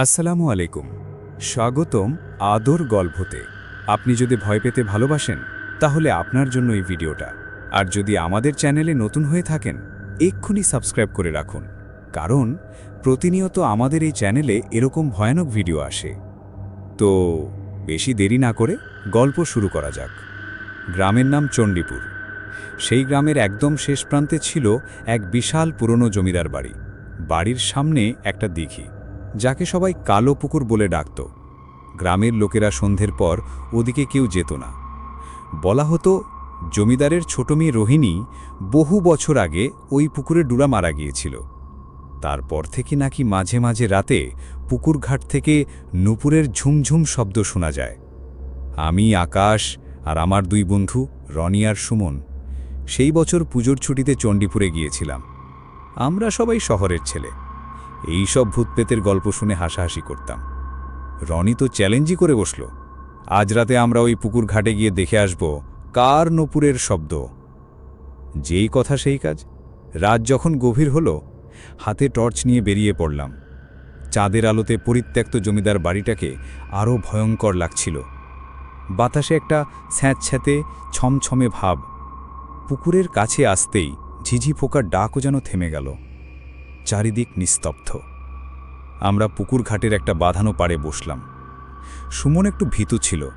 আসসালামু আলাইকুম। স্বাগতম আদর গল্পতে। আপনি যদি ভয় পেতে ভালোবাসেন, তাহলে আপনার জন্য এই ভিডিওটা। আর যদি আমাদের চ্যানেলে নতুন হয়ে থাকেন, এক্ষুনি সাবস্ক্রাইব করে রাখুন। কারণ প্রতিনিয়ত আমাদের এই চ্যানেলে এরকম ভয়ানক ভিডিও আসে। তো বেশি দেরি না করে গল্প শুরু করা যাক। গ্রামের নাম চণ্ডীপুর। সেই গ্রামের একদম শেষ প্রান্তে ছিল এক বিশাল পুরনো জমিদার বাড়ি। বাড়ির সামনে একটা দিঘি। যাকে সবাই কালো পুকুর বলে ডাকত। গ্রামের লোকেরা সন্ধ্যের পর ওদিকে কেউ যেত না। বলা হতো, জমিদারের ছোট মেয়ে রোহিণী বহু বছর আগে ওই পুকুরে ডুরা মারা গিয়েছিল। তারপর থেকে নাকি মাঝে মাঝে রাতে পুকুর ঘাট থেকে নুপুরের ঝুমঝুম শব্দ শোনা যায়। আমি, আকাশ আর আমার দুই বন্ধু, রনি আর সুমন, সেই বছর পুজোর ছুটিতে চণ্ডীপুরে গিয়েছিলাম। আমরা সবাই শহরের ছেলে। এই সব ভূতপেতের গল্প শুনে হাসাহাসি করতাম। রনি তো চ্যালেঞ্জই করে বসল। আজ রাতে আমরা ওই পুকুর ঘাটে গিয়ে দেখে আসব কার নপুরের শব্দ। যেই কথা সেই কাজ। রাত যখন গভীর হলো, হাতে টর্চ নিয়ে বেরিয়ে পড়লাম। চাঁদের আলোতে পরিত্যক্ত জমিদার বাড়িটাকে আরও ভয়ঙ্কর লাগছিল। বাতাসে একটা স্যাঁতস্যাঁতে, ছমছমে ভাব। পুকুরের কাছে আসতেই ঝিঝি ফোকার ডাকও যেন থেমে গেল। চারিদিক নিস্তব্ধ। আমরা পুকুর ঘাটের একটা বাঁধানো পাড়ে বসলাম। সুমন একটু ভীতু ছিল।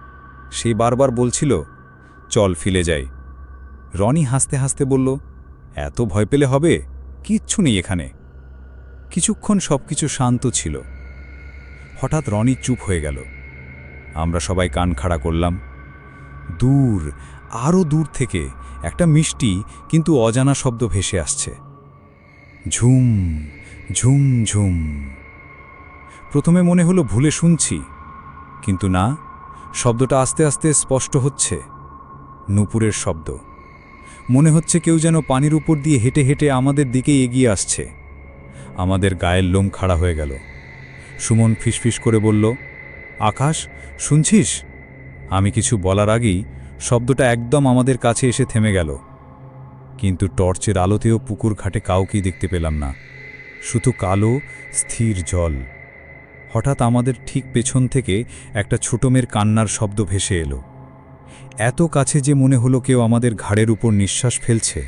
সে বারবার বলছিল, চল ফিলে যাই। রনি হাসতে হাসতে বলল, এত ভয় পেলে হবে? কিচ্ছু নেই এখানে। কিছুক্ষণ সব কিছু শান্ত ছিল। হঠাৎ রনি চুপ হয়ে গেল। আমরা সবাই কান খাড়া করলাম। দূর আরও দূর থেকে একটা মিষ্টি, কিন্তু অজানা শব্দ ভেসে আসছে। ঝুম ঝুম ঝুম। প্রথমে মনে হলো ভুলে শুনছি, কিন্তু না, শব্দটা আস্তে আস্তে স্পষ্ট হচ্ছে, নুপুরের শব্দ। মনে হচ্ছে কেউ যেন পানির উপর দিয়ে হেঁটে হেঁটে আমাদের দিকে এগিয়ে আসছে। আমাদের গায়ের লোম খাড়া হয়ে গেল। সুমন ফিসফিস করে বলল, আকাশ, শুনছিস? আমি কিছু বলার আগেই শব্দটা একদম আমাদের কাছে এসে থেমে গেল। কিন্তু টর্চের আলোতেও পুকুর ঘাটে কাউকেই দেখতে পেলাম না। শুধু কালো, স্থির জল। হঠাৎ আমাদের ঠিক পেছন থেকে একটা ছোট মেয়ের কান্নার শব্দ ভেসে এলো। এত কাছে যে মনে হলো কেউ আমাদের ঘাড়ের উপর নিঃশ্বাস ফেলছে।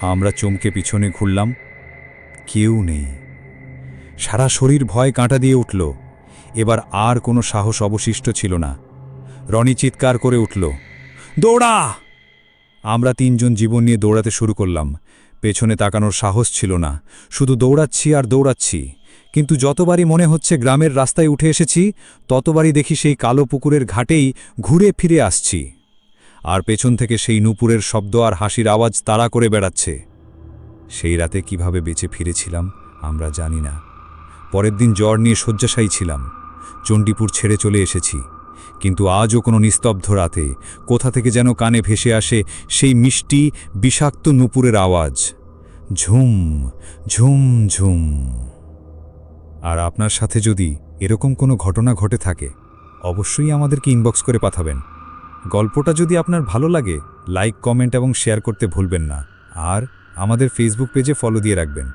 আমরা চমকে পিছনে ঘুরলাম। কেউ নেই। সারা শরীর ভয় কাঁটা দিয়ে উঠল। এবার আর কোনো সাহস অবশিষ্ট ছিল না। রনি চিৎকার করে উঠল, দৌড়া! আমরা তিনজন জীবন নিয়ে দৌড়াতে শুরু করলাম। পেছনে তাকানোর সাহস ছিল না। শুধু দৌড়াচ্ছি আর দৌড়াচ্ছি। কিন্তু যতবারই মনে হচ্ছে গ্রামের রাস্তায় উঠে এসেছি, ততবারই দেখি সেই কালো পুকুরের ঘাটেই ঘুরে ফিরে আসছি। আর পেছন থেকে সেই নুপুরের শব্দ আর হাসির আওয়াজ তাড়া করে বেড়াচ্ছে। সেই রাতে কীভাবে বেঁচে ফিরেছিলাম, আমরা জানি না। পরের দিন জ্বর নিয়ে শয্যাশায়ী ছিলাম। চণ্ডীপুর ছেড়ে চলে এসেছি। কিন্তু আজও কোনো নিস্তব্ধ রাতে কোথা থেকে যেন কানে ভেসে আসে সেই মিষ্টি, বিষাক্ত নুপুরের আওয়াজ। ঝুম ঝুম ঝুম। আর আপনার সাথে যদি এরকম কোনো ঘটনা ঘটে থাকে, অবশ্যই আমাদেরকে ইনবক্স করে পাঠাবেন। গল্পটা যদি আপনার ভালো লাগে লাইক কমেন্ট এবং শেয়ার করতে ভুলবেন না। আর আমাদের ফেসবুক পেজে ফলো দিয়ে রাখবেন।